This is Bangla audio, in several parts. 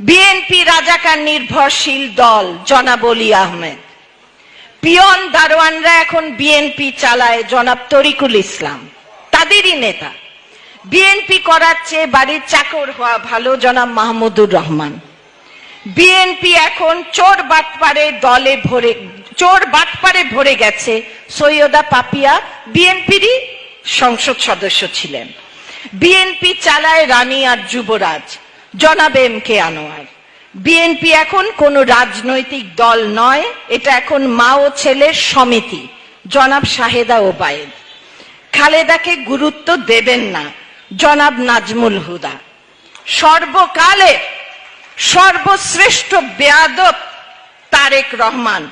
বিএনপি রাজাকার নির্ভরশীল দল, জনাব অলি আহমেদ। পিয়ন দারোয়ানরা এখন বিএনপি চালায় জনাব তরিকুল ইসলাম। তাদেরই নেতা। বিএনপি করার চেয়ে বাড়ির চাকর হওয়া ভালো জনাব মাহমুদুর রহমান। বিএনপি এখন চোর বাটপারে দলে ভরে, চোর বাটপারে ভরে গেছে সৈয়দা পাপিয়া, বিএনপিরই সংসদ সদস্য ছিলেন। বিএনপি চালায় রানী আর যুবরাজ। জনাব এম কে আনোয়ার বিএনপি এখন কোনো রাজনৈতিক দল নয়, এটা এখন মা ও ছেলের সমিতি, জনাব শাহেদা ওবায়েদ খালেদাকে গুরুত্ব দেবেন না, জনাব নাজমুল হুদা। সর্বকালে সর্বশ্রেষ্ঠ বেয়াদব তারেক রহমান,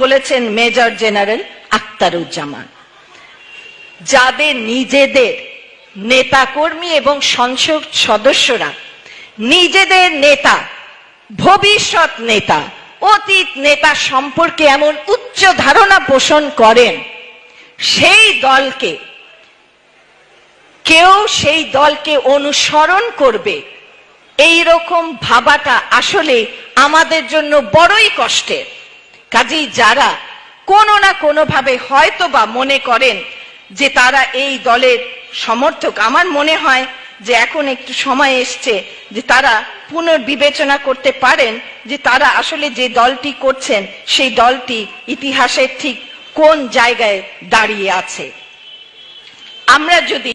বলেছেন মেজর জেনারেল আক্তারুজ্জামান যাদের নিজেদের নেতাকর্মী এবং সংসদ সদস্যরা নিজেদের নেতা, ভবিষ্যৎ নেতা, অতীত নেতা সম্পর্কে এমন উচ্চ ধারণা পোষণ করেন, সেই দলকে, কেউ সেই দলকে অনুসরণ করবে। এই রকম ভাবাটা আসলে আমাদের জন্য বড়ই কষ্টের। কাজেই যারা কোনো না কোনোভাবে হয়তো বা মনে করেন যে তারা এই দলের সমর্থক, আমার মনে হয় যে এখন একটু সময় এসছে যে তারা পুনর্বিবেচনা করতে পারেন যে তারা আসলে যে দলটি করছেন, সেই দলটি ইতিহাসের ঠিক কোন জায়গায় দাঁড়িয়ে আছে। আমরা যদি